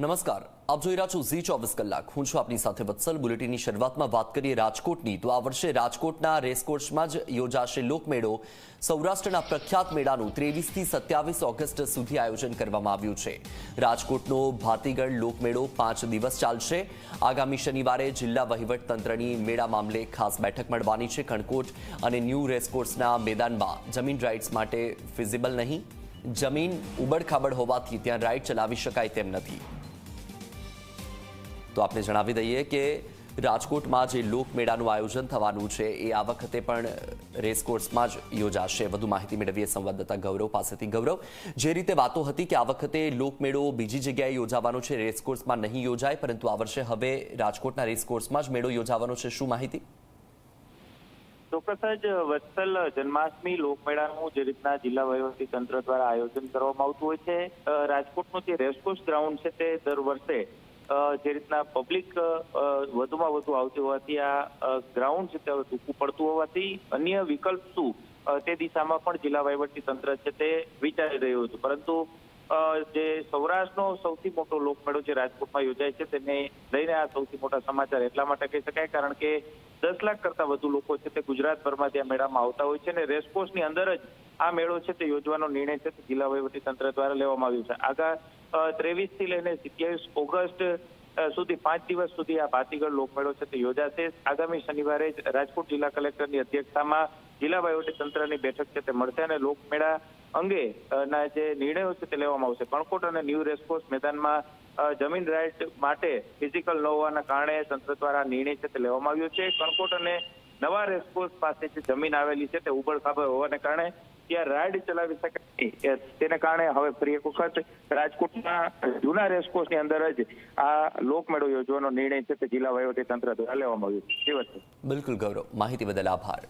નમસ્કાર. આપ જોઈ રહ્યા છો ઝી ચોવીસ કલાક. હું છું આપની સાથે વત્સલ. બુલેટિનની શરૂઆતમાં વાત કરીએ રાજકોટની, તો આ વર્ષે રાજકોટના રેસકોર્સમાં જ યોજાશે લોકમેળો. સૌરાષ્ટ્રના પ્રખ્યાત મેળાનું ત્રેવીસથી સત્યાવીસ ઓગસ્ટ સુધી આયોજન કરવામાં આવ્યું છે. રાજકોટનો ભાતીગઢ લોકમેળો પાંચ દિવસ ચાલશે. આગામી શનિવારે જિલ્લા વહીવટતંત્રની મેળા મામલે ખાસ બેઠક મળવાની છે કણકોટ અને ન્યૂ રેસકોર્સના મેદાનમાં. જમીન રાઇટ્સ માટે ફિઝિબલ નહીં. જમીન ઉબડખાબડ હોવાથી ત્યાં રાઇડ ચલાવી શકાય તેમ નથી. તો આપને જણાવી દઈએ કે રાજકોટમાં જે લોકમેળાનું આયોજન થવાનું છે, એ આ વખતે પણ રેસકોર્સમાં જ યોજાશે. વધુ માહિતી મેળવીએ સંવાદદાતા ગૌરવ પાસેથી. ગૌરવ, જે રીતે વાતો હતી કે આ વખતે લોકમેળો બીજી જગ્યાએ યોજાવાનો છે રેસકોર્સમાં નહીં યોજાય, પરંતુ આ વર્ષે હવે રાજકોટના રેસકોર્સમાં જ મેળો યોજાવાનો છે. શું માહિતી? ચોક્કસ જ વત્સલ જન્માષ્ટમી લોકમેળાનું જે રીતના જિલ્લા વહીવટી તંત્ર દ્વારા આયોજન કરવામાં આવતું હોય છે. રાજકોટનું જે રેસકોર્સ ગ્રાઉન્ડ છે તે દર વર્ષે જે રીતના પબ્લિક વધુમાં વધુ આવતી હોવાથી આ ગ્રાઉન્ડ છે તે ટૂંકું પડતું હોવાથી અન્ય વિકલ્પ શું તે દિશામાં પણ જિલ્લા વહીવટી તંત્ર છે તે વિચારી રહ્યું હતું. પરંતુ જે સૌરાષ્ટ્રનો સૌથી મોટો લોકમેળો જે રાજકોટમાં યોજાય છે તેને લઈને આ સૌથી મોટા સમાચાર એટલા માટે કહી શકાય, કારણ કે દસ લાખ કરતા વધુ લોકો છે તે ગુજરાતભરમાં ત્યાં મેળામાં આવતા હોય છે અને રેસકોર્સની અંદર જ આ મેળો છે તે યોજવાનો નિર્ણય છે જિલ્લા વહીવટી તંત્ર દ્વારા લેવામાં આવ્યો છે. આગા ત્રેવીસથી લઈને સિત્યાવીસ ઓગસ્ટ સુધી પાંચ દિવસ સુધી આ ભાતીગઢ લોકમેળો છે તે યોજાશે. આગામી શનિવારે જ રાજકોટ જિલ્લા કલેક્ટરની અધ્યક્ષતામાં જિલ્લા તંત્રની બેઠક છે તે મળશે અને લોકમેળા અંગે ના જે નિર્ણયો છે તે લેવામાં આવશે. કણકોટ અને ન્યૂ રેસકોર્સ મેદાનમાં જમીન રાઇટ માટે ફિઝિકલ ન હોવાના કારણે તંત્ર દ્વારા નિર્ણય છે તે લેવામાં આવ્યો છે. કણકોટ અને નવા રેસકોર્સ પાસે જે જમીન આવેલી છે તે ઉબડખાબડ હોવાને કારણે ત્યાં રાઇડ ચલાવી શકાય. તેને કારણે હવે ફરી એક વખત રાજકોટના જૂના રેસકોર્સની અંદર જ આ લોકમેળો યોજવાનો નિર્ણય છે તે જિલ્લા વહીવટી તંત્ર દ્વારા લેવામાં આવ્યો છે. બિલકુલ ગૌરવ. માહિતી બદલ આભાર.